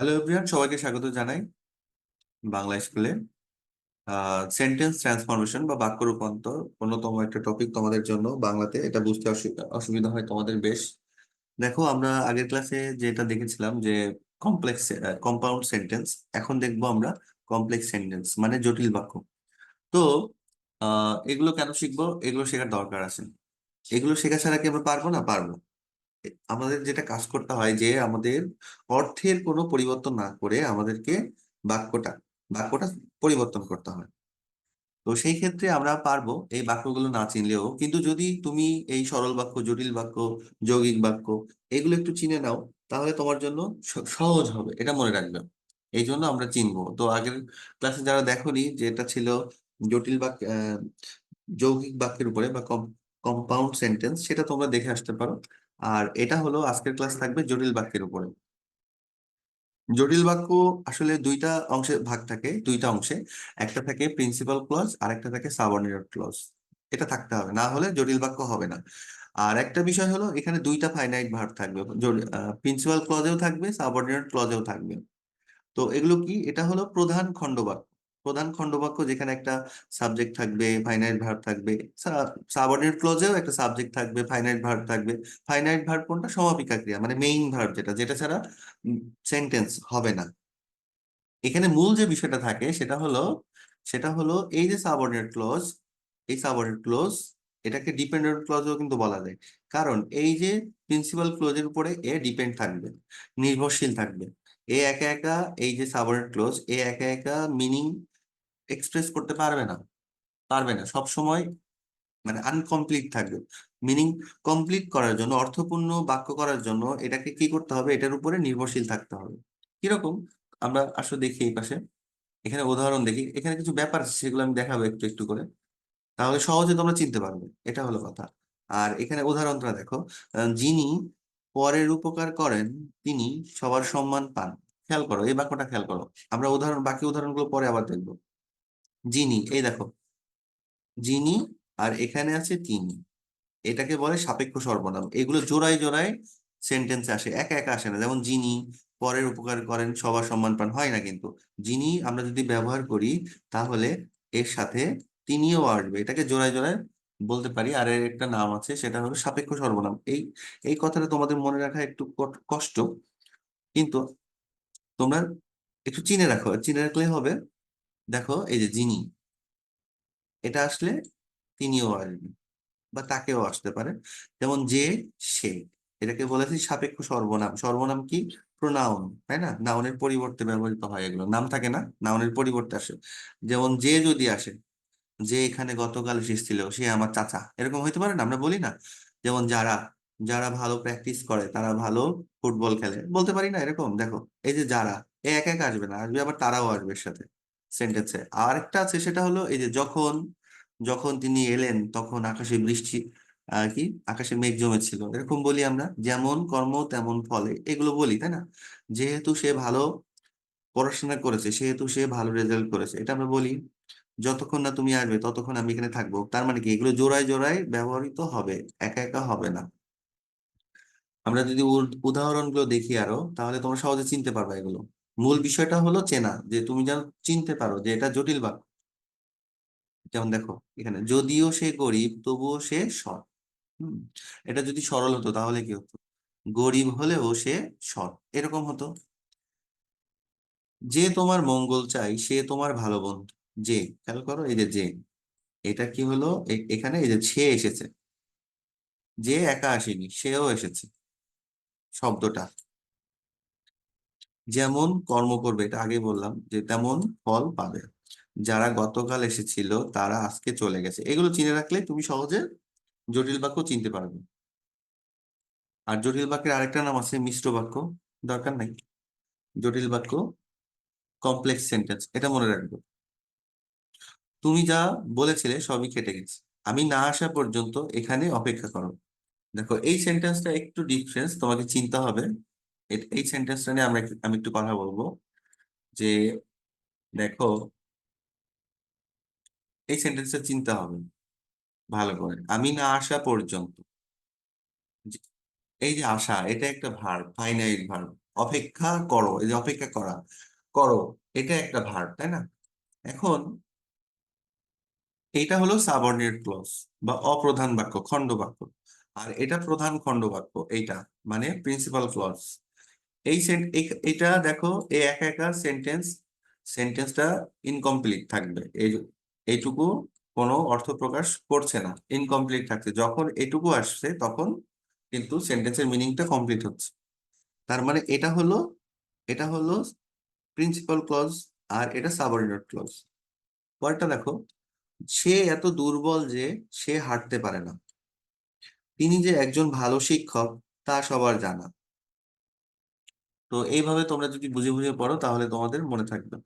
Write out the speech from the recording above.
Hello everyone সবাইকে স্বাগত জানাই বাংলা স্কুলে। সেন্টেন্স ট্রান্সফরমেশন বা বাক্য রূপান্তর অন্যতম একটা টপিক তোমাদের জন্য বাংলাতে। এটা বুঝতে অসু- অসুবিধা হয় তোমাদের বেশ। দেখো, আমরা আগের ক্লাসে যেটা দেখেছিলাম যে কমপ্লেক্স কম্পাউন্ড সেন্টেন্স এখন দেখব আমরা কমপ্লেক্স সেন্টেন্স মানে জটিল বাক্য। তো এগুলো কেন শিখব? এগুলো শেখার দরকার আছে। এগুলো শেখা ছাড়া কি আমরা পারব না? পারব। আমাদের যেটা কাজ করতে হয় যে আমাদের অর্থের কোনো পরিবর্তন না করে আমাদেরকে বাক্যটা বাক্যটা পরিবর্তন করতে হয়। তো সেই ক্ষেত্রে আমরা পারব এই বাক্যগুলো না চিনলেও। কিন্তু যদি তুমি এই সরল বাক্য, জটিল বাক্য, যৌগিক বাক্য এগুলো একটু চিনে নাও, তাহলে তোমার জন্য সহজ হবে, এটা মনে রাখবে। এই জন্য আমরা চিনবো। তো আগের ক্লাসে যারা দেখোনি যে এটা ছিল জটিল বাক্য যৌগিক বাক্যের উপরে বা কম্পাউন্ড সেন্টেন্স সেটা তোমরা দেখে আসতে পারো। আর এটা হলো আজকের ক্লাস থাকবে জটিল বাক্যের উপরে। জটিল বাক্য আসলে দুইটা অংশে ভাগ থাকে, দুইটা অংশে। একটা থাকে প্রিন্সিপাল ক্লজ আর একটা থাকে সাবঅর্ডিনেট ক্লজ এটা থাকতে হবে, না হলে জটিল বাক্য হবে না। আর একটা বিষয় হলো এখানে দুইটা ফাইনাইট ভার্ব থাকবে প্রিন্সিপাল ক্লজেও থাকবে সাবঅর্ডিনেট ক্লজেও থাকবে। তো এগুলো কি? এটা হলো প্রধান খণ্ডবাক্য প্রধান খণ্ডবাক্য যেখানে একটা সাবজেক্ট থাকবে ফাইনাইট ভার্ব থাকবে সাবঅর্ডিনেট ক্লজেও একটা সাবজেক্ট থাকবে ফাইনাইট ভার্ব থাকবে। ফাইনাইট ভার্ব কোনটা? সমাপিকা ক্রিয়া মানে মেইন ভার্ব যেটা যেটা ছাড়া সেন্টেন্স হবে না। এখানে মূল যে বিষয়টা থাকে সেটা হলো সেটা হলো এই যে সাবঅর্ডিনেট ক্লজ এই সাবঅর্ডিনেট ক্লজ এটাকে ডিপেন্ডেন্ট ক্লজও কিন্তু বলা যায়। কারণ এই যে প্রিন্সিপাল ক্লোজের উপরে এ ডিপেন্ড থাকবে, নির্ভরশীল থাকবে। এ একা একা এই যে সাবঅর্ডিনেট ক্লোজ এ একা একা মিনিং এক্সপ্রেস করতে পারবে না। পারবে না। সব সময় মানে আনকমপ্লিট থাকবে। মিনিং কমপ্লিট করার জন্য, অর্থপূর্ণ বাক্য করার জন্য এটাকে কি করতে হবে? এটার উপরে নির্ভরশীল থাকতে হবে। কীরকম? আমরা আসলে দেখি এই পাশে। এখানে উদাহরণ দেখি। এখানে কিছু ব্যাপার আছে, সেগুলো আমি দেখাবো একটু একটু করে। তাহলে সহজে তোমরা চিনতে পারবে। এটা হলো কথা। আর এখানে উদাহরণটা দেখো। যিনি পরের উপকার করেন, তিনি সবার সম্মান পান। খেয়াল করো, এই বাক্যটা খেয়াল করো। আমরা উদাহরণ, বাকি উদাহরণগুলো পরে আবার দেখব। যিনি এই দেখো। যিনি আর এখানে আছে তিনি। এটাকে বলে সাপেক্ষ সর্বনাম। এগুলো জোড়ায় জোড়ায় সেন্টেন্সে আসে, একা একা আসে না। যেমন যিনি পরের উপকার করেন, সবার সম্মান পান, হয় না কিন্তু। যিনি আমরা যদি ব্যবহার করি, তাহলে এর সাথে তিনিও আসবে। এটাকে জোড়ায় জোড়ায় বলতে পারি। আর এর একটা নাম আছে, সেটা হলো সাপেক্ষ সর্বনাম। এই এই কথাটা তোমাদের মনে রাখা একটু কট- কষ্ট। কিন্তু তোমরা একটু চিনে রাখো। চিনে রাখলে হবে। দেখো, এই যে যিনি এটা আসলে তিনিও আসবেন বা তাকেও আসতে পারে। যেমন যে, সে, এটাকে বলেছি সাপেক্ষ সর্বনাম। সর্বনাম কি? প্রোনাউন, তাই না? নাউনের পরিবর্তে ব্যবহৃত হয় এগুলো। নাম থাকে না? নাউনের পরিবর্তে আসে। যেমন যে যদি আসে, যে এখানে গতকাল এসেছিল, সে আমার চাচা, এরকম হইতে পারে না? আমরা বলি না। যেমন যারা যারা ভালো প্র্যাকটিস করে, তারা ভালো ফুটবল খেলে, বলতে পারি না এরকম? দেখো, এই যে যারা, এ এক এক আসবে না, আসবে আবার তারাও আসবে সাথে। সেন্টেন্সে। আর একটা আছে সেটা হলো এই যে যখন যখন তিনি এলেন, তখন আকাশে বৃষ্টি আহ কি? আকাশে মেঘ জমেছিল। এরকম বলি আমরা, যেমন কর্ম তেমন ফলে। এগুলো বলি, তাই না? যেহেতু সে ভালো পড়াশোনা করেছে, সেহেতু সে ভালো রেজাল্ট করেছে। এটা আমরা বলি, যতক্ষণ না তুমি আসবে, ততক্ষণ আমি এখানে থাকব। তার মানে কি? এগুলো জোড়ায় জোড়ায় ব্যবহৃত হবে, একা একা হবে না। আমরা যদি উদ- উদাহরণগুলো দেখি আরও, তাহলে তোমরা সহজে চিনতে পারবে এগুলো। মূল বিষয়টা হলো চেনা, যে তুমি যেন চিনতে পারো যে এটা জটিল বাক্য। যেমন দেখো, এখানে, যদিও সে গরিব, তবুও সে সৎ। এটা যদি সরল হতো তাহলে কি হতো? গরিব হলেও সে সৎ, এরকম হতো। যে তোমার মঙ্গল চাই, সে তোমার ভালো বন্ধু। যে, খেয়াল করো, এই যে যে। এটা কি হলো? এখানে এই যে সে এসেছে। যে একা আসেনি, সেও এসেছে। শব্দটা। যেমন কর্ম করবে, এটা আগে বললাম যে তেমন ফল পাবে। যারা গতকাল এসেছিল, তারা আজকে চলে গেছে। এগুলো চিনে রাখলে তুমি সহজে জটিল বাক্য চিনতে পারবে। আর জটিল বাক্যের আরেকটা নাম আছে মিশ্র বাক্য। দরকার নাই। জটিল বাক্য কমপ্লেক্স সেন্টেন্স এটা মনে রাখবে। তুমি যা বলেছিলে সবই কেটে গেছে। আমি না আসা পর্যন্ত এখানে অপেক্ষা করো। দেখো, এই সেন্টেন্সটা একটু ডিফারেন্স তোমাকে চিন্তা হবে। এই সেন্টেন্সটা নিয়ে আমরা আমি একটু কথা বলব যে দেখো, এই সেন্টেন্সটা চিন্তা হবে ভালো করে। আমি না আসা পর্যন্ত এই যে আশা এটা একটা ভার ফাইনাইট ভার্ব অপেক্ষা করো, এই যে অপেক্ষা করা, করো, এটা একটা ভার তাই না? এখন এটা হলো সাবঅর্ডিনেট ক্লজ বা অপ্রধান বাক্য, খণ্ড বাক্য। আর এটা প্রধান খণ্ড বাক্য, এইটা মানে প্রিন্সিপাল সেন এই- এটা দেখো এই একা একা সেন্টেন্স সেন্টেন্সটা ইনকমপ্লিট থাকবে। এই এইটুকু কোনো অর্থ প্রকাশ করছে না ইনকমপ্লিট থাকছে। যখন এটুকু আসছে, তখন কিন্তু সেন্টেন্সের মিনিংটা কমপ্লিট হচ্ছে। তার মানে এটা হলো এটা হলো প্রিন্সিপাল ক্লজ আর এটা সাবঅর্ডিনেট ক্লজ পরেরটা দেখো, সে এত দুর্বল যে সে হাঁটতে পারে না। তিনি যে একজন ভালো শিক্ষক, তা সবার জানা। তো এইভাবে তোমরা যদি বুঝে বুঝে পড়ো তাহলে তোমাদের মনে থাকবে।